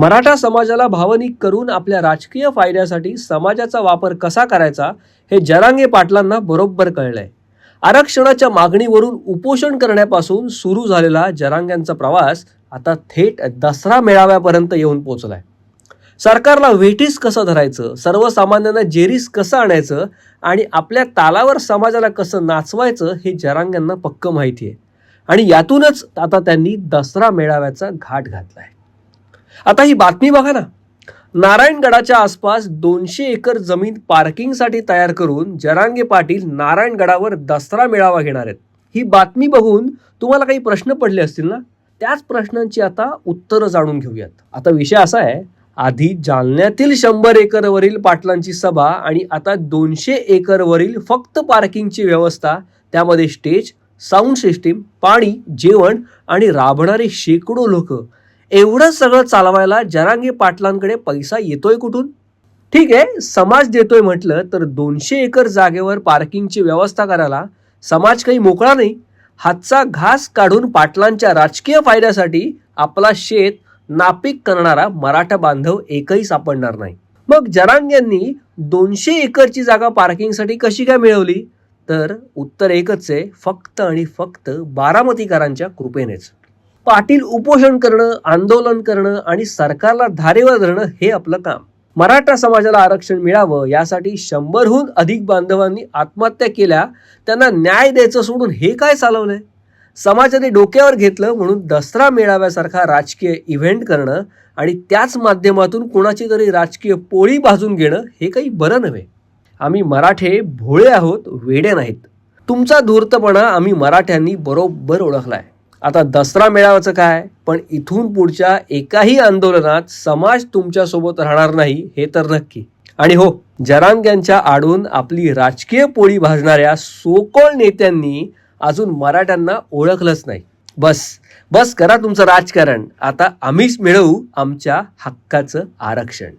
मराठा समाजाला भावनिक करून आपल्या राजकीय फायद्यासाठी समाजाचा वापर कसा करायचा हे जरांगे पाटलांना बरोबर कळलंय. आरक्षणाच्या मागणीवरून उपोषण करण्यापासून सुरू झालेला जरांग्यांचा प्रवास आता थेट दसरा मेळाव्यापर्यंत येऊन पोचलाय. सरकारला वेठीस कसं धरायचं सर्वसामान्यांना जेरीस कसं आणायचं आणि आपल्या तालावर समाजाला कसं नाचवायचं हे जरांग्यांना पक्क माहिती आहे. आणि यातूनच आता त्यांनी दसरा मेळाव्याचा घाट घातलाय. आता ही बातमी बघा ना. नारायणगडाच्या आसपास दोनशे एकर जमीन पार्किंगसाठी तयार करून जरांगे पाटील नारायणगडावर दसरा मेळावा घेणार आहेत. ही बातमी बघून तुम्हाला काही प्रश्न पडले असतील ना? त्याच प्रश्नांची आता उत्तरं जाणून घेऊयात. आता विषय असा आहे आधी जालन्यातील शंभर एकरवरील पाटलांची सभा आणि आता दोनशे एकरवरील फक्त पार्किंगची व्यवस्था त्यामध्ये स्टेज साऊंड सिस्टीम पाणी जेवण आणि राबणारे शेकडो लोक एवढं सगळं चालवायला जरांगी पाटलांकडे पैसा येतोय कुठून? ठीक आहे समाज देतोय म्हटलं तर दोनशे एकर जागेवर पार्किंगची व्यवस्था करायला समाज काही मोकळा नाही. हातचा घास काढून पाटलांच्या राजकीय फायद्यासाठी आपला शेत नापीक करणारा मराठा बांधव एकही सापडणार नाही. मग जरांग्यांनी दोनशे एकरची जागा पार्किंगसाठी कशी काय मिळवली? तर उत्तर एकच आहे फक्त आणि फक्त बारामतीकरांच्या कृपेनेच. पाटील उपोषण करणं आंदोलन करणं आणि सरकारला धारेवर धरणं हे आपलं काम. मराठा समाजाला आरक्षण मिळावं यासाठी शंभरहून अधिक बांधवांनी आत्महत्या केल्या त्यांना न्याय द्यायचं सोडून हे काय चालवलंय? समाजाने डोक्यावर घेतलं म्हणून दसरा मेळाव्यासारखा राजकीय इव्हेंट करणं आणि त्याच माध्यमातून कोणाची तरी राजकीय पोळी भाजून घेणं हे काही बरं नव्हे. आम्ही मराठे भोळे आहोत वेडे नाहीत. तुमचा धूर्तपणा आम्ही मराठ्यांनी बरोबर ओळखलाय. आता दसरा मेळाव्याचं काय? पण इथून पुढच्या एकाही आंदोलनात समाज तुमच्यासोबत राहणार नाही हे तर नक्की. आणि हो जरांग्यांच्या आडून आपली राजकीय पोळी भाजणाऱ्या सोकोळ नेत्यांनी अजून मराठ्यांना ओळखलंच नाही. बस बस करा तुमचं राजकारण. आता आम्हीच मिळवू आमच्या हक्काचं आरक्षण.